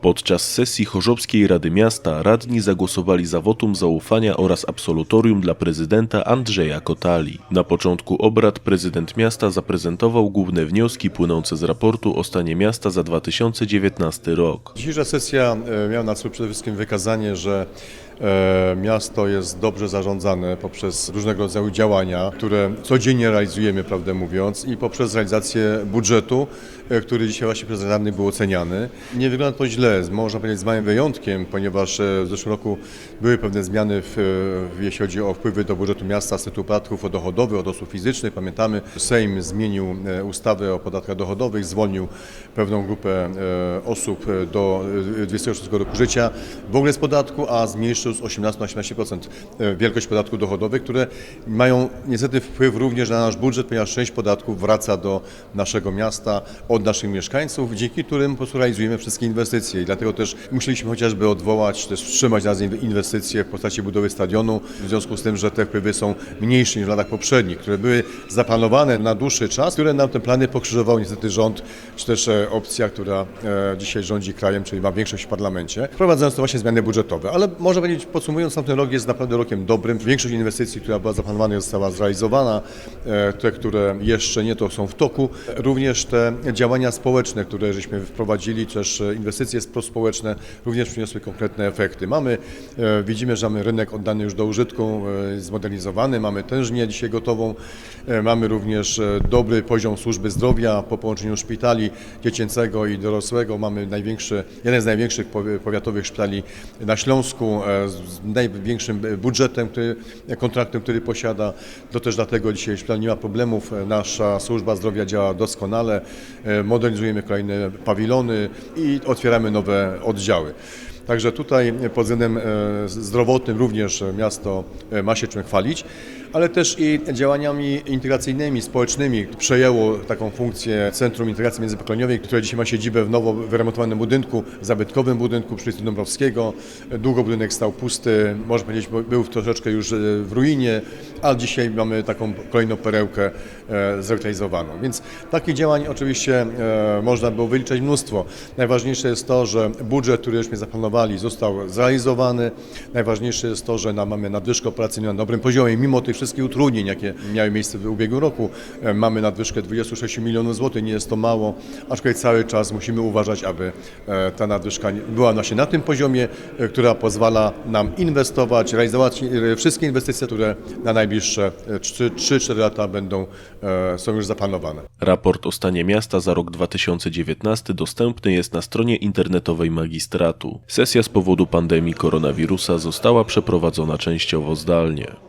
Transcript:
Podczas sesji Chorzowskiej Rady Miasta radni zagłosowali za wotum zaufania oraz absolutorium dla prezydenta Andrzeja Kotali. Na początku obrad prezydent miasta zaprezentował główne wnioski płynące z raportu o stanie miasta za 2019 rok. Dzisiejsza sesja e, miała na celu przede wszystkim wykazanie, że miasto jest dobrze zarządzane poprzez różnego rodzaju działania, które codziennie realizujemy, prawdę mówiąc, i poprzez realizację budżetu, e, który dzisiaj właśnie przez radnych był oceniany. Nie wygląda to źle, można powiedzieć z małym wyjątkiem, ponieważ e, w zeszłym roku były pewne zmiany, w, jeśli chodzi o wpływy do budżetu miasta z tytułu podatków dochodowych od osób fizycznych. Pamiętamy, Sejm zmienił e, ustawę o podatkach dochodowych, zwolnił pewną grupę e, osób e, do e, 26 roku życia w ogóle z podatku, a zmniejszył z 18 na 18% e, wielkość podatków dochodowych, które mają niestety wpływ również na nasz budżet, ponieważ część podatków wraca do naszego miasta od naszych mieszkańców, dzięki którym po prostu realizujemy wszystkie inwestycje i dlatego też musieliśmy chociażby odwołać, też wstrzymać nas inwestycje w postaci budowy stadionu, w związku z tym, że te wpływy są mniejsze niż w latach poprzednich, które były zaplanowane na dłuższy czas, które nam te plany pokrzyżował niestety rząd, czy też e, opcja, która e, dzisiaj rządzi krajem, czyli ma większość w parlamencie, wprowadzając to właśnie zmiany budżetowe. Ale można powiedzieć, podsumowując, tamten rok jest naprawdę rokiem dobrym. Większość inwestycji, która była zaplanowana, została zrealizowana. E, Te, które jeszcze nie, to są w toku. Również te działania społeczne, które żeśmy wprowadzili, też e, inwestycje prospołeczne, również przyniosły konkretne efekty. Mamy, e, widzimy, że mamy rynek oddany już do użytku, zmodernizowany, mamy tężnię dzisiaj gotową, mamy również dobry poziom służby zdrowia po połączeniu szpitali dziecięcego i dorosłego. Mamy największy, jeden z największych powi- powiatowych szpitali na Śląsku z największym budżetem, który, kontraktem, który posiada. To też dlatego dzisiaj szpital nie ma problemów. Nasza służba zdrowia działa doskonale. E, Modernizujemy kolejne pawilony i otwieramy nowe oddziały. Także tutaj pod względem e, zdrowotnym również miasto e, ma się czym chwalić, ale też i działaniami integracyjnymi, społecznymi. Przejęło taką funkcję Centrum Integracji Międzypokoleniowej, które dzisiaj ma siedzibę w nowo wyremontowanym budynku, zabytkowym budynku przy ulicy Dąbrowskiego. Długo budynek stał pusty, można powiedzieć, był troszeczkę już e, w ruinie, ale dzisiaj mamy taką kolejną perełkę e, zrewitalizowaną. Więc takich działań oczywiście e, można było wyliczać mnóstwo. Najważniejsze jest to, że budżet, który żeśmy zaplanowali, został zrealizowany. Najważniejsze jest to, że mamy nadwyżkę operacyjną na dobrym poziomie, mimo tych wszystkich utrudnień, jakie miały miejsce w ubiegłym roku. E, Mamy nadwyżkę 26 milionów złotych, nie jest to mało, aczkolwiek cały czas musimy uważać, aby e, ta nadwyżka była właśnie na tym poziomie, e, która pozwala nam inwestować, realizować wszystkie inwestycje, które na najbliższe e, 3-4 lata będą, są już zaplanowane. Raport o stanie miasta za rok 2019 dostępny jest na stronie internetowej magistratu. Sesja z powodu pandemii koronawirusa została przeprowadzona częściowo zdalnie.